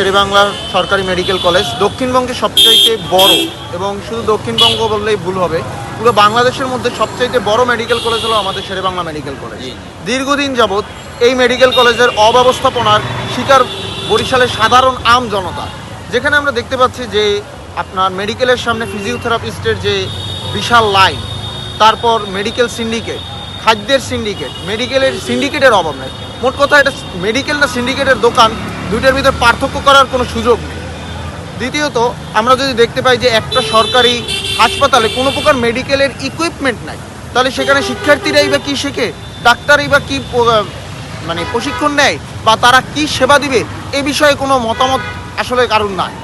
শেরেবাংলার সরকারি medical college. দক্ষিণবঙ্গে সবচাইতে বড় এবং শুধু দক্ষিণবঙ্গ বললেই ভুল হবে পুরো বাংলাদেশের মধ্যে সবচাইতে বড় মেডিকেল কলেজ হলো আমাদের শেরেবাংলা মেডিকেল কলেজ। দীর্ঘদিন যাবৎ এই মেডিকেল কলেজের অব্যবস্থাপনার শিকার বরিশালের সাধারণ আম জনতা। যেখানে আমরা দেখতে পাচ্ছি যে আপনার মেডিকেলের সামনে ফিজিওথেরাপিস্টের যে বিশাল লাইন তারপর মেডিকেল সিন্ডিকেট খাদ্যের সিন্ডিকেট মেডিকেলের সিন্ডিকেটের অভাব নেই। মোট কথা এটা মেডিকেল না সিন্ডিকেটের দোকান দুইটার ভিতরে পার্থক্য করার কোনো সুযোগ নেই। দ্বিতীয়ত, আমরা যদি দেখতে পাই যে একটা সরকারি হাসপাতালে কোনো প্রকার মেডিকেলের ইকুইপমেন্ট নাই, তাহলে সেখানে শিক্ষার্থীরাই বা কী শেখে? ডাক্তারই বা কী মানে প্রশিক্ষণ নেয় বা তারা কি সেবা দিবে? এ বিষয়ে কোনো মতামত আসলে কারণ নাই।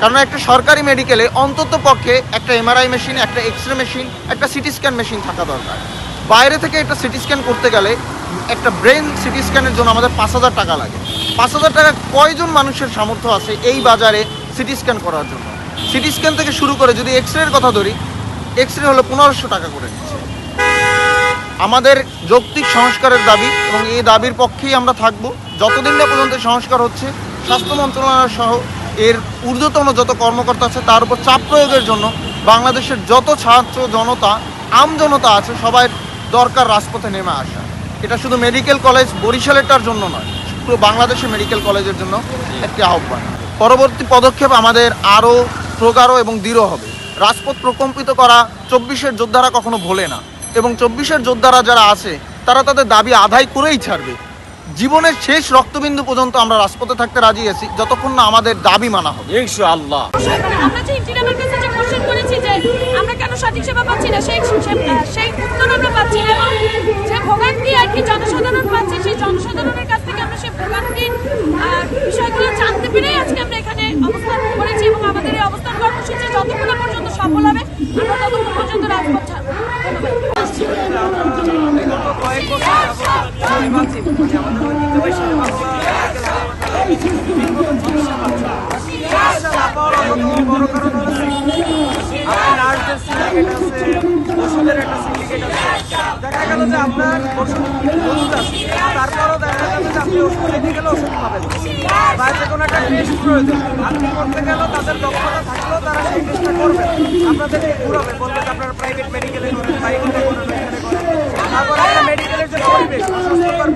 কারণ একটা সরকারি মেডিকেলে অন্তত পক্ষে একটা এমআরআই মেশিন, একটা এক্স রে মেশিন, একটা সিটি স্ক্যান মেশিন থাকা দরকার। বাইরে থেকে একটা সিটি স্ক্যান করতে গেলে একটা ব্রেন সিটি স্ক্যানের জন্য আমাদের পাঁচ হাজার টাকা লাগে। পাঁচ হাজার টাকা কয়জন মানুষের সামর্থ্য আছে এই বাজারে সিটি স্ক্যান করার জন্য? সিটি স্ক্যান থেকে শুরু করে যদি এক্স রের কথা ধরি এক্স রে হলো পনেরোশো টাকা করে নিচ্ছে। আমাদের যৌক্তিক সংস্কারের দাবি এবং এই দাবির পক্ষেই আমরা থাকব। যতদিন না পর্যন্ত সংস্কার হচ্ছে, স্বাস্থ্য মন্ত্রণালয় সহ এর ঊর্ধ্বতন যত কর্মকর্তা আছে, তার উপর চাপ প্রয়োগের জন্য বাংলাদেশের যত ছাত্র জনতা, আম জনতা আছে, সবাই দরকার রাজপথে নেমে আসা। এটা শুধু মেডিকেল কলেজ বরিশালেরটার জন্য নয় পুরো বাংলাদেশে মেডিকেল কলেজের জন্য একটি আহ্বান। পরবর্তী পদক্ষেপ আমাদের আরও প্রগাঢ় এবং দৃঢ় হবে। রাজপথ প্রকম্পিত করা চব্বিশের যোদ্ধারা কখনো ভোলে না এবং চব্বিশের যোদ্ধারা যারা আছে তারা তাদের দাবি আদায় করেই ছাড়বে। জীবনের শেষ রক্তবিন্দু পর্যন্ত আমরা রাজপথে থাকতে রাজি আছি যতক্ষণ না আমাদের দাবি মানা হবে। ইনশাআল্লাহ। আমরা যে ইন্টিগ্রেটের কাছে যে কোশ্চেন করেছি যে আমরা কেন সঠিক সেবা পাচ্ছি না সেই সেই- সেই উত্তর আমরা পাচ্ছি না। জনসাধারণের কাছ থেকে আমরা সেই ভোগান্তির বিষয়গুলো জানতে পেরেই আজকে আমরা এখানে অবস্থান করেছি এবং আমাদের এই অবস্থান কর্মসূচি যতক্ষণ পর্যন্ত সফল হবে, আমরা ততক্ষণ পর্যন্ত রাজপথ ছাড়বো কয়েক বছর যাবত আমি পাচ্ছি মানে আমাদের ঐতিহ্যবাহী সেবা বাংলা বিভিন্ন চিকিৎসা পাচ্ছি চিকিৎসা না পাওয়ার অন্যতম বড় কারণ হচ্ছে আপনার নার্সদের দেখা গেল যে আপনার ওষুধ ওষুধ আছে দেখা যাবে যে আপনি ওষুধ নিতে গেলে কোনো একটা টেস্ট দক্ষতা থাকলেও তারা সেই টেস্টটা করবে। প্রাইভেট মেডিকেলের যে পরিবেশ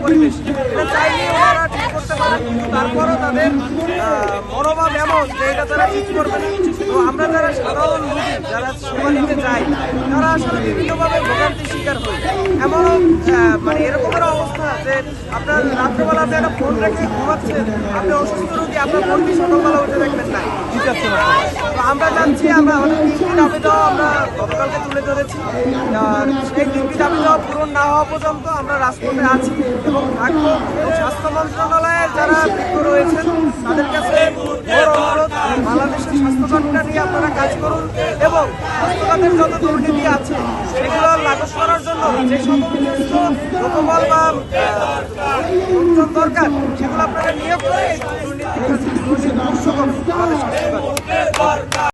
পরিবেশ এটা চাইলে ওনারা ঠিক করতে পারে কিন্তু তারপরও তাদের আহ, মনোভাব এমন যে এটা তারা ঠিক করবে না তো আমরা যারা সাধারণ রোগী যারা সেবা নিতে যাই তারা আসলে বিভিন্নভাবে ভোগান্তির শিকার হই। এমনও মানে এরকমের অবস্থা যে আপনার রাত্রেবেলা আপনি একটা ফোন রেখে ঘুমাচ্ছেন, আপনি অসুস্থ রোগী, আপনার ফোনটি সকালবেলা উঠে দেখবেন নাই তো আমরা যাচ্ছি, আমরা গতকালকে তুলে ধরেছি। সেই তিনটি পূরণ না হওয়া পর্যন্ত আমরা রাজপথে আছি এবং থাকব। স্বাস্থ্য মন্ত্রণালয়ের যারা রয়েছেন, তাদের কাছে স্বাস্থ্যকর্মীরা নিয়ে আপনারা কাজ করুন এবং স্বাস্থ্যখাতের যত দুর্নীতি আছে সেগুলো লাগু করার জন্য যে সমস্ত লোকবল বা দরকার সেগুলো আপনারা নিয়োগ করে দুর্নীতি